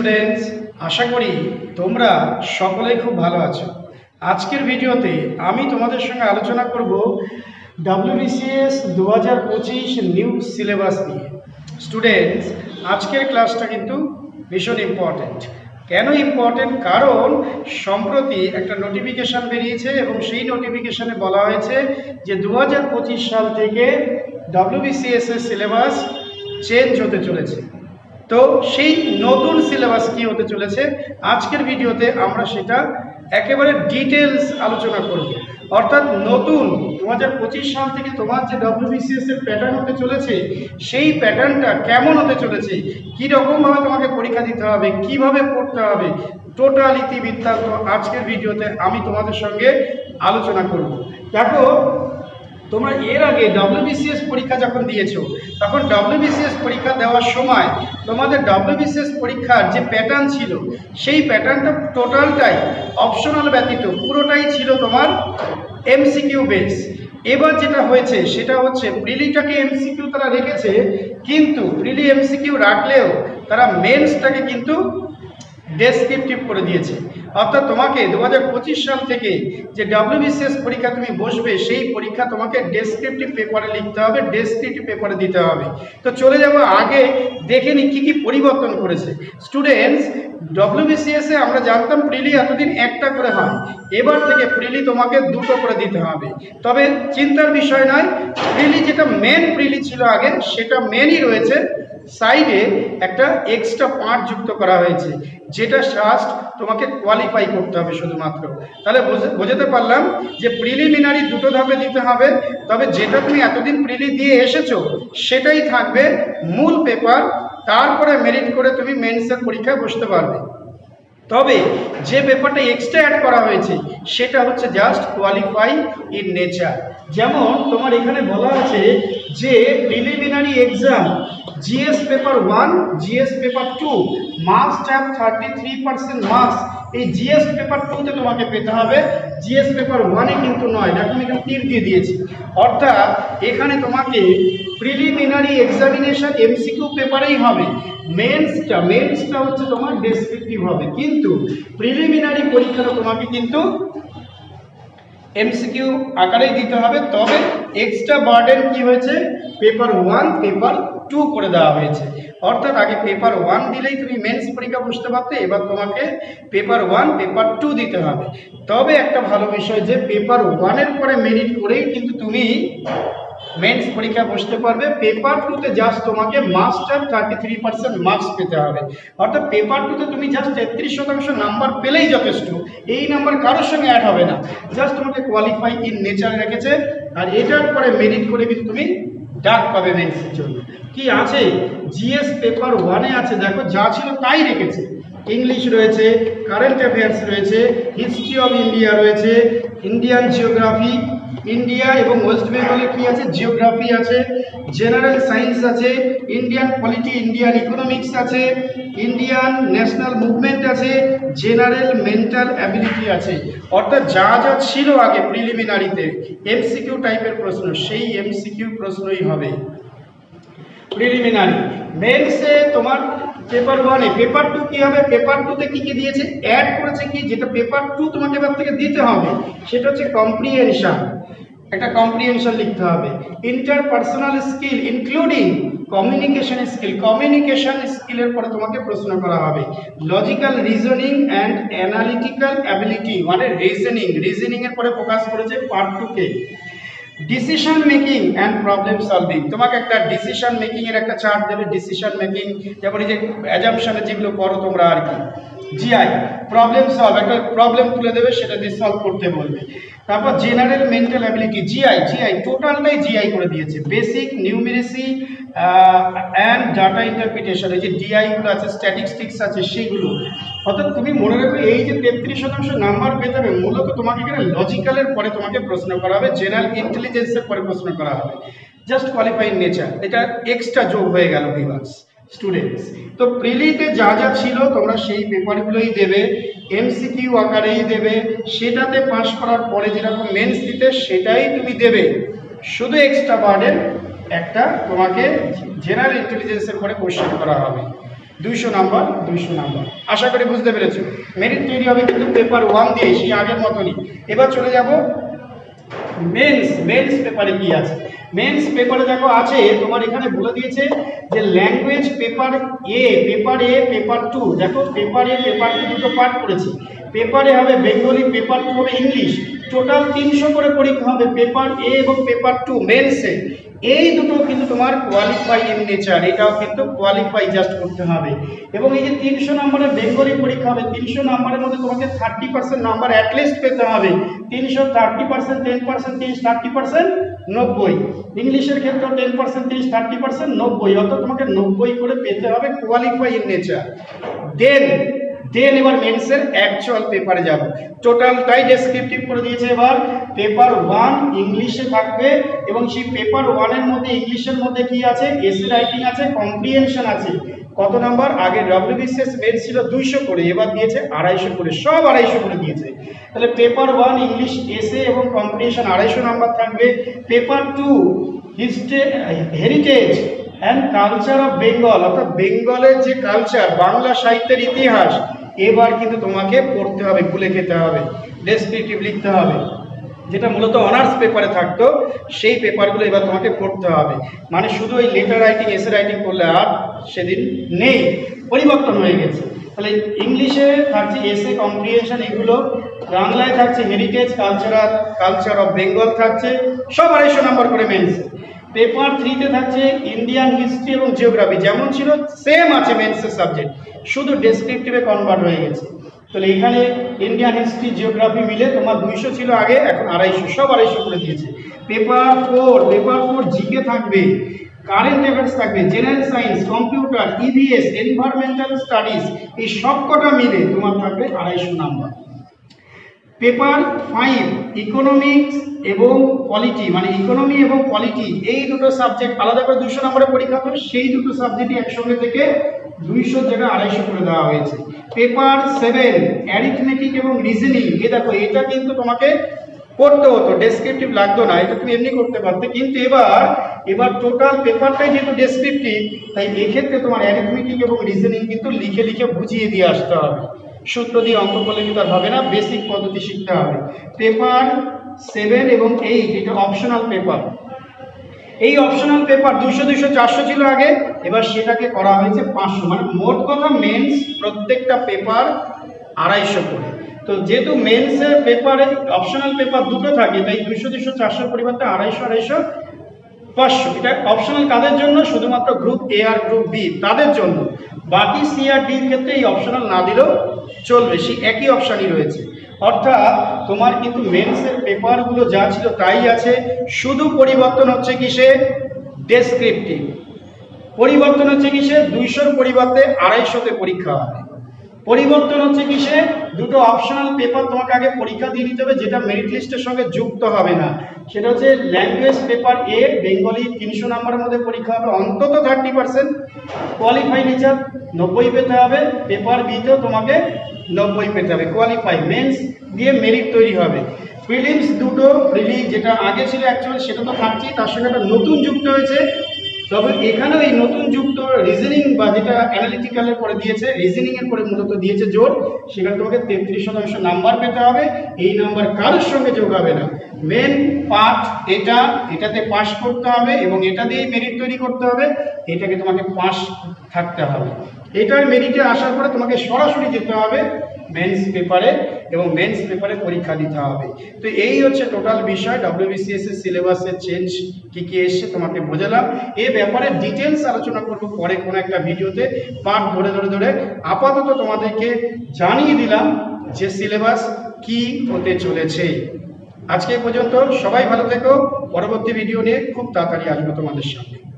Students আশা করি তোমরা সকলেই খুব ভালো আছো। আজকের ভিডিওতে আমি তোমাদের সঙ্গে আলোচনা করব ডাব্লিউবিসিএস দু হাজার পঁচিশ নিউ সিলেবাস নিয়ে। স্টুডেন্টস আজকের ক্লাসটা কিন্তু ভীষণ ইম্পর্ট্যান্ট কেন ইম্পর্টেন্ট কারণ সম্প্রতি একটা নোটিফিকেশান বেরিয়েছে এবং সেই নোটিফিকেশানে বলা হয়েছে যে দু হাজার পঁচিশ সাল থেকে ডাব্লিউবিসিএস এর সিলেবাস চেঞ্জ হতে চলেছে। তো সেই নতুন সিলেবাস কি হতে চলেছে, আজকের ভিডিওতে আমরা সেটা একেবারে ডিটেলস আলোচনা করব। অর্থাৎ নতুন দু হাজার পঁচিশ সাল থেকে তোমার যে ডব্লিউবিসিএস এর প্যাটার্ন হতে চলেছে, সেই প্যাটার্নটা কেমন হতে চলেছে কী রকমভাবে তোমাকে পরীক্ষা দিতে হবে, কীভাবে পড়তে হবে টোটাল ইতিবৃত্তান্ত আজকের ভিডিওতে আমি তোমাদের সঙ্গে আলোচনা করব। দেখো তোমরা এর আগে ডব্লিউবিসিএস পরীক্ষা যখন দিয়েছ, তখন ডব্লিউবিসিএস পরীক্ষা দেওয়ার সময় তোমাদের ডব্লিউবিসিএস পরীক্ষার যে প্যাটার্ন ছিল, সেই প্যাটার্নটা টোটালটাই অপশনাল ব্যতীত পুরোটাই ছিল তোমার এমসিকিউ বেস এবার যেটা হয়েছে, সেটা হচ্ছে প্রিলিটাকে এমসিকিউ তারা রেখেছে, কিন্তু প্রিলি এমসিকিউ রাখলেও তারা মেন্সটাকে কিন্তু ডেসক্রিপটিভ করে দিয়েছে। অর্থাৎ তোমাকে দু হাজার পঁচিশ সাল থেকে যে ডাব্লিউবিসিএস পরীক্ষা তুমি বসবে, সেই পরীক্ষা তোমাকে ডেসক্রিপটিভ পেপারে লিখতে হবে ডেসক্রিপটিভ পেপারে দিতে হবে। তো চলে যাব আগে, দেখে নি কী কী পরিবর্তন করেছে। স্টুডেন্টস ডব্লিউবিসিএস আমরা জানতাম প্রিলি এতদিন একটা করে হয়। এবার থেকে প্রিলি তোমাকে দুটো করে দিতে হবে। তবে চিন্তার বিষয় নয়, প্রিলি যেটা মেন প্রিলি ছিল আগে, সেটা মেনই রয়েছে। সাইডে একটা এক্সট্রা পার্ট যুক্ত করা হয়েছে, যেটা জাস্ট তোমাকে কোয়ালিফাই করতে হবে শুধুমাত্র। তাহলে বোঝাতে পারলাম যে প্রিলিমিনারি দুটো ধাপে দিতে হবে, তবে যেটা তুমি এতদিন প্রিলি দিয়ে এসেছ, সেটাই থাকবে মূল পেপার তারপরে মেরিট করে তুমি মেন্সের পরীক্ষায় বসতে পারবে। তবে যে পেপারটা এক্সট্রা অ্যাড করা হয়েছে, সেটা হচ্ছে জাস্ট কোয়ালিফাই ইন নেচার যেমন তোমার এখানে বলা আছে যে preliminary exam GS paper one GS paper two marks have thirty three percent marks এই জিএস পেপার টুতে তোমাকে পেতে হবে। জিএস পেপার ওয়ানে কিন্তু নয়, দেখো আমি এখানে তীর দিয়ে দিয়েছি। অর্থাৎ এখানে তোমাকে প্রিলিমিনারি এক্সামিনেশন এমসিকিউ পেপারেই হবে। মেন্সটা মেন্সটা হচ্ছে তোমার ডেসক্রিপটিভ হবে। কিন্তু প্রিলিমিনারি পরীক্ষাটা তোমাকে কিন্তু এমসিকিউ আকারেই দিতে হবে। তবে এক্সট্রা বার্ডেন কি হয়েছে? পেপার ওয়ান পেপার টু করে দেওয়া হয়েছে। অর্থাৎ আগে পেপার ওয়ান দিলেই তুমি মেন্স পরীক্ষা বুঝতে পারতে, এবার তোমাকে পেপার ওয়ান পেপার টু দিতে হবে। তবে একটা ভালো বিষয় যে পেপার ওয়ানের পরে মেরিট করেই কিন্তু তুমি মেন্স পরীক্ষা বসতে পারবে। পেপার টুতে জাস্ট তোমাকে master thirty three percent marks পেতে হবে। অর্থাৎ পেপার টুতে তুমি জাস্ট তেত্রিশ শতাংশ নাম্বার পেলেই যথেষ্ট। এই নাম্বার কারোর সঙ্গে অ্যাড হবে না। জাস্ট তোমাকে কোয়ালিফাই ইন নেচার রেখেছে। আর এটার পরে মেরিট করে কিন্তু তুমি ডাক পাবে মেন্সের জন্য। কি আছে? জিএস পেপার ওয়ানে আছে। দেখো, যা ছিল তাই রেখেছে। ইংলিশ রয়েছে কারেন্ট অ্যাফেয়ার্স রয়েছে হিস্ট্রি অফ ইন্ডিয়া রয়েছে ইন্ডিয়ান জিওগ্রাফি ইন্ডিয়া এবং ওয়েস্ট বেঙ্গলে কি আছে? জিওগ্রাফি আছে, জেনারেল সায়েন্স আছে, ইন্ডিয়ান পলিটি, ইন্ডিয়ান ইকোনমিক্স আছে, ইন্ডিয়ান ন্যাশনাল মুভমেন্ট আছে, জেনারেল মেন্টাল অ্যাবিলিটি আছে। অর্থাৎ যা যা ছিল আগে প্রিলিমিনারিতে এমসিকিউ টাইপের প্রশ্ন, সেই এমসিকিউ প্রশ্নই হবে। প্রিলিমিনারি। মেন্সে তোমার পেপার ওয়ানে পেপার টু কি হবে? পেপার টুতে কি কি দিয়েছে? অ্যাড করেছে কি? যেটা পেপার টু তোমাকে এবার থেকে দিতে হবে, সেটা হচ্ছে কম্প্রিহেনশন একটা কম্প্রিহেনশন লিখতে হবে। Interpersonal skill including communication skill communication স্কিলের পরে তোমাকে প্রশ্ন করা হবে। Logical reasoning and analytical ability মানে রিজনিং রিজনিং এর পরে ফোকাস করেছে পার্ট টুকে decision making and problem solving তোমাকে একটা ডিসিশন মেকিংয়ের একটা চার্ট দেবে ডিসিশন মেকিং যেমন এই যে অ্যাজামশনে যেগুলো করো তোমরা আর কি। জিআই প্রবলেম সলভ একটা প্রবলেম তুলে দেবে, সেটা দিয়ে সলভ করতে বলবে। তারপর general mental ability GI GI টোটালটাই জিআই করে দিয়েছে। Basic numeracy and data interpretation এই যে ডিআইগুলো আছে স্ট্যাটিস্টিক্স আছে, সেগুলো। অর্থাৎ তুমি মনে রাখো এই যে তেত্রিশ শতাংশ নাম্বার পেতে হবে মূলত তোমাকে এখানে লজিক্যালের পরে তোমাকে প্রশ্ন করা হবে জেনারেল ইন্টেলিজেন্সের পরে প্রশ্ন করা হবে। জাস্ট কোয়ালিফাইং নেচার এটা এক্সট্রা যোগ হয়ে গেল ভিভার্স স্টুডেন্টস তো প্রিলিতে যা যা ছিল তোমরা সেই পেপারগুলোই দেবে এমসিকিউ আকারেই দেবে, সেটাতে পাশ করার পরে যেরকম মেন্স দিতে সেটাই তুমি দেবে। শুধু এক্সট্রা বার্ডেন একটা তোমাকে জেনারেল ইন্টেলিজেন্সের পরে কোশ্চেন করা হবে। দুইশো নাম্বার দুইশো নাম্বার আশা করি বুঝতে পেরেছ। মেরিট তৈরি হবে কিন্তু পেপার ওয়ান দিয়ে সেই আগের মতনই। এবার চলে যাব মেন্স মেন্স পেপারে কি আছে? মেন্স পেপারে দেখো আছে, তোমার এখানে বলে দিয়েছে যে language paper A paper A paper two দেখো পেপার এ পেপার টু দুটো পার্ট করেছি। পেপারে হবে বেঙ্গলি পেপার টু হবে ইংলিশ টোটাল তিনশো করে পরীক্ষা হবে, পেপার এ এবং পেপার টু মেন্সে এই দুটো কিন্তু তোমার কোয়ালিফাই ইন নেচার এটাও কিন্তু কোয়ালিফাই জাস্ট করতে হবে। এবং এই যে তিনশো নম্বরের বেঙ্গলি পরীক্ষা হবে, তিনশো নম্বরের মধ্যে তোমাকে থার্টি পার্সেন্ট নাম্বার অ্যাটলিস্ট পেতে হবে। তিনশো থার্টি পার্সেন্ট টেন পার্সেন্ট তিরিশ থার্টি পার্সেন্ট নব্বই। ইংলিশের ক্ষেত্রেও টেন পার্সেন্ট তিরিশ থার্টি পার্সেন্ট নব্বই। অর্থাৎ তোমাকে নব্বই করে পেতে হবে qualify in nature then then এবার মেন্সের অ্যাকচুয়াল পেপারে যাব। টোটালটাই ডেসক্রিপটিভ করে দিয়েছে এবার। পেপার ওয়ান ইংলিশে থাকবে এবং সেই পেপার ওয়ানের মধ্যে ইংলিশের মধ্যে কি আছে? এসে রাইটিং আছে কম্প্রিহেনশন আছে। কত নাম্বার? আগে ডব্লিউবিসিএস মেন ছিল দুইশো করে, এবার দিয়েছে আড়াইশো করে, সব আড়াইশো করে দিয়েছে। তাহলে পেপার ওয়ান ইংলিশ এসে এবং কম্প্রিহেনশন আড়াইশো নাম্বার থাকবে। Paper two history heritage and culture of Bengal অর্থাৎ বেঙ্গলের যে কালচার বাংলা সাহিত্যের ইতিহাস এবার কিন্তু তোমাকে পড়তে হবে, ভুলে খেতে হবে ডেসক্রিপটিভ লিখতে হবে। যেটা মূলত অনার্স পেপারে থাকতো, সেই পেপারগুলো এবার তোমাকে পড়তে হবে। মানে শুধু ওই লেটার রাইটিং এসে রাইটিং করলে আর সেদিন নেই, পরিবর্তন হয়ে গেছে। তাহলে ইংলিশে থাকছে এসে কম্প্রিহেনশন এগুলো, বাংলায় থাকছে heritage cultural culture of Bengal থাকছে, সব আড়াইশো নম্বর করে মেনসে পেপার থ্রিতে থাকছে ইন্ডিয়ান হিস্ট্রি এবং জিওগ্রাফি যেমন ছিল সেম আছে মেন্সের সাবজেক্ট শুধু ডেসক্রিপটিভে কনভার্ট হয়ে গেছে। তাহলে এখানে ইন্ডিয়ান হিস্ট্রি জিওগ্রাফি মিলে তোমার দুইশো ছিল আগে, এখন আড়াইশো, সব আড়াইশো করে দিয়েছে। Paper four paper four GK থাকবে কারেন্ট অ্যাফেয়ার্স থাকবে general science computer EVS environmental studies এই সবকটা মিলে তোমার থাকবে আড়াইশো নাম্বার পেপার ফাইভ ইকোনমিক্স এবং পলিটি মানে ইকোনমি এবং পলিটি এই দুটো সাবজেক্ট আলাদা করে দুশো নম্বরে পরীক্ষা হবে সেই দুটো সাবজেক্টই একসঙ্গে থেকে দুইশো জায়গায় আড়াইশো করে দেওয়া হয়েছে। পেপার সেভেন অ্যারিথমেটিক এবং রিজনিং এ দেখো, এটা কিন্তু তোমাকে করতে হতো ডেসক্রিপটিভ লাগতো না, এটা তুমি এমনি করতে পারতে, কিন্তু এবার এবার টোটাল পেপারটাই যেহেতু ডেসক্রিপটিভ তাই এক্ষেত্রে তোমার অ্যারিথমেটিক এবং রিজনিং কিন্তু লিখে লিখে বুঝিয়ে দিয়ে আসতে হবে। সূত্র দিয়ে অঙ্ক করলে কিন্তু আর হবে না বেসিক পদ্ধতি শিখতে হবে। পেপার সেভেন এবং এইট এটা অপশনাল পেপার এই অপশনাল পেপার দুশো দুশো, চারশো ছিল আগে, এবার সেটাকে করা হয়েছে পাঁচশো। মানে মোট কথা মেন্স প্রত্যেকটা পেপার আড়াইশো করে। তো যেহেতু মেন্সের পেপারে অপশনাল পেপার দুটো থাকে, তাই দুশো দুশো, চারশোর পরিবর্তে আড়াইশো আড়াইশো, পাঁচশো। এটা অপশনাল কাদের জন্য? শুধুমাত্র গ্রুপ এ আর গ্রুপ বি তাদের জন্য। বাকি সি আর ডির ক্ষেত্রে এই অপশনাল না দিলেও চলবে, সেই একই অপশানই রয়েছে। অর্থাৎ তোমার কিন্তু মেন্সের পেপারগুলো যা ছিল তাই আছে, শুধু পরিবর্তন হচ্ছে কিসে? ডেসক্রিপটিভ পরিবর্তন হচ্ছে কিসে? দুইশোর পরিবর্তে আড়াইশোতে পরীক্ষা হবে। পরিবর্তন হচ্ছে কিসে? দুটো অপশনাল পেপার তোমাকে আগে পরীক্ষা দিয়ে নিতে হবে, যেটা মেরিট লিস্টের সঙ্গে যুক্ত হবে না। সেটা হচ্ছে ল্যাঙ্গুয়েজ পেপার এ বেঙ্গলি তিনশো নম্বরের মধ্যে পরীক্ষা হবে। অন্তত থার্টি পার্সেন্ট কোয়ালিফাই নেচার নব্বই পেতে হবে। পেপার বিতেও তোমাকে নব্বই পেতে হবে। কোয়ালিফাই মেন্স দিয়ে মেরিট তৈরি হবে। প্রিলিমস দুটো প্রিলি যেটা আগে ছিল অ্যাকচুয়ালি সেটা তো থাকছেই। তার সঙ্গে একটা নতুন যুক্ত হয়েছে। তবে এখানেও এই নতুন যুক্ত রিজনিং বা যেটা অ্যানালিটিক্যালের পরে দিয়েছে রিজনিং এর পরে মূলত দিয়েছে জোর, সেখানে তোমাকে তেত্রিশ শতাংশ নাম্বার পেতে হবে। এই নাম্বার কারোর সঙ্গে যোগ হবে না। মেন পার্ট এটা, এটাতে পাশ করতে হবে এবং এটা দিয়েই মেরিট তৈরি করতে হবে। এটাকে তোমাকে পাশ থাকতে হবে। এটার মেরিটে আসার পরে তোমাকে সরাসরি যেতে হবে। মেন্স পেপারে এবং মেন্স পেপারে পরীক্ষা দিতে হবে। তো এই হচ্ছে টোটাল বিষয়। ডব্লিউবিসিএস এর সিলেবাসের চেঞ্জ কি কি এসছে তোমাকে বোঝালাম। এ ব্যাপারে ডিটেলস আলোচনা করব পরে কোনো একটা ভিডিওতে। পাঠ ধরে ধরে ধরে আপাতত তোমাদেরকে জানিয়ে দিলাম যে সিলেবাস কি হতে চলেছে। আজকে পর্যন্ত সবাই ভালো থেকো। পরবর্তী ভিডিও নিয়ে খুব তাড়াতাড়ি আসব তোমাদের সামনে।